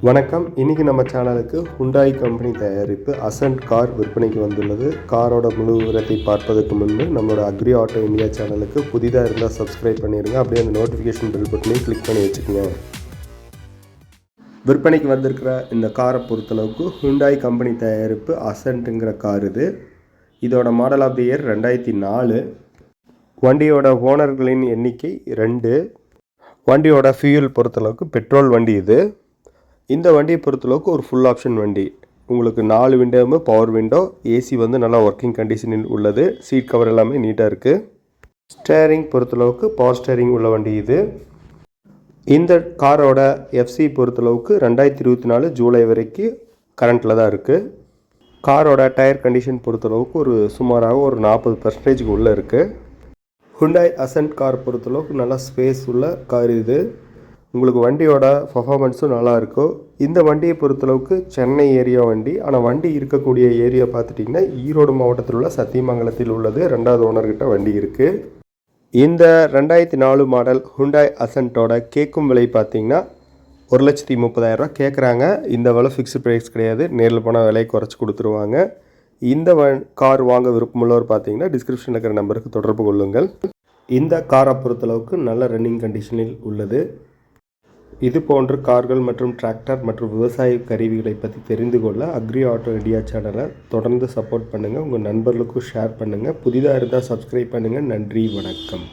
வணக்கம். இன்றைக்கி நம்ம சேனலுக்கு ஹுண்டாய் கம்பெனி தயாரிப்பு அசன்ட் கார் விற்பனைக்கு வந்துள்ளது. காரோட முழு விவரத்தை பார்ப்பதற்கு முன்பு நம்மளோட அக்ரி ஆட்டோ இந்தியா சேனலுக்கு புதிதாக இருந்தால் சப்ஸ்கிரைப் பண்ணிடுங்க அப்படியே அந்த நோட்டிஃபிகேஷன் பில் பட்டனையும் கிளிக் பண்ணி வச்சுக்கோங்க. விற்பனைக்கு வந்திருக்கிற இந்த காரை பொறுத்தளவுக்கு ஹுண்டாய் கம்பெனி தயாரிப்பு அசன்ட்டுங்கிற கார் இது. இதோட மாடல் ஆஃப் தி இயர் ரெண்டாயிரத்தி நாலு. வண்டியோட ஓனர்களின் எண்ணிக்கை ரெண்டு. வண்டியோட ஃபியூல் பொறுத்தளவுக்கு பெட்ரோல் வண்டி இது. இந்த வண்டியை பொறுத்தளவுக்கு ஒரு ஃபுல் ஆப்ஷன் வண்டி. உங்களுக்கு நாலு விண்டோவுமே பவர் விண்டோ ஏசி வந்து நல்லா ஒர்க்கிங் கண்டிஷனில் உள்ளது. சீட் கவர் எல்லாமே நீட்டாக இருக்குது ஸ்டேரிங் பொறுத்தளவுக்கு பவர் ஸ்டேரிங் உள்ள வண்டி இது. இந்த காரோட எஃப்சி பொறுத்தளவுக்கு ரெண்டாயிரத்தி இருபத்தி நாலு ஜூலை வரைக்கும் கரண்ட்டில் தான் இருக்குது காரோட டயர் கண்டிஷன் பொறுத்தளவுக்கு ஒரு சுமாராக ஒரு நாற்பது பர்சன்டேஜுக்கு உள்ளே இருக்குது ஹுண்டாய் அசன்ட் கார் பொறுத்தளவுக்கு நல்லா ஸ்பேஸ் உள்ள கார் இது. உங்களுக்கு வண்டியோட பர்ஃபாமன்ஸும் நல்லாயிருக்கும் இந்த வண்டியை பொறுத்தளவுக்கு சென்னை ஏரியா வண்டி. ஆனால் வண்டி இருக்கக்கூடிய ஏரியா பார்த்துட்டிங்கன்னா ஈரோடு மாவட்டத்தில் உள்ள சத்தியமங்கலத்தில் உள்ளது. ரெண்டாவது ஓனர்கிட்ட வண்டி இருக்குது இந்த ரெண்டாயிரத்தி நாலு மாடல் ஹுண்டாய் அசன்ட்டோட கேட்கும் விலை பார்த்தீங்கன்னா ஒரு லட்சத்தி முப்பதாயிரரூவா கேட்குறாங்க இந்த விலை ஃபிக்ஸ்டு ப்ரைஸ் கிடையாது. நேரில் போனால் விலையை குறைச்சி கொடுத்துருவாங்க. இந்த வ கார் வாங்க விருப்பமுள்ளவர் பார்த்தீங்கன்னா டிஸ்கிரிப்ஷனில் இருக்கிற நம்பருக்கு தொடர்பு கொள்ளுங்கள். இந்த காரை பொறுத்தளவுக்கு நல்ல ரன்னிங் கண்டிஷனில் உள்ளது. இது போன்ற கார்கள் மற்றும் டிராக்டர் மற்றும் விவசாய கருவிகளை பற்றி தெரிந்து கொள்ள அக்ரி ஆட்டோ இந்தியா சேனலை தொடர்ந்து சப்போர்ட் பண்ணுங்கள் உங்கள் நண்பர்களுக்கும் ஷேர் பண்ணுங்கள் புதிதாக இருந்தால் சப்ஸ்கிரைப் பண்ணுங்கள் நன்றி வணக்கம்.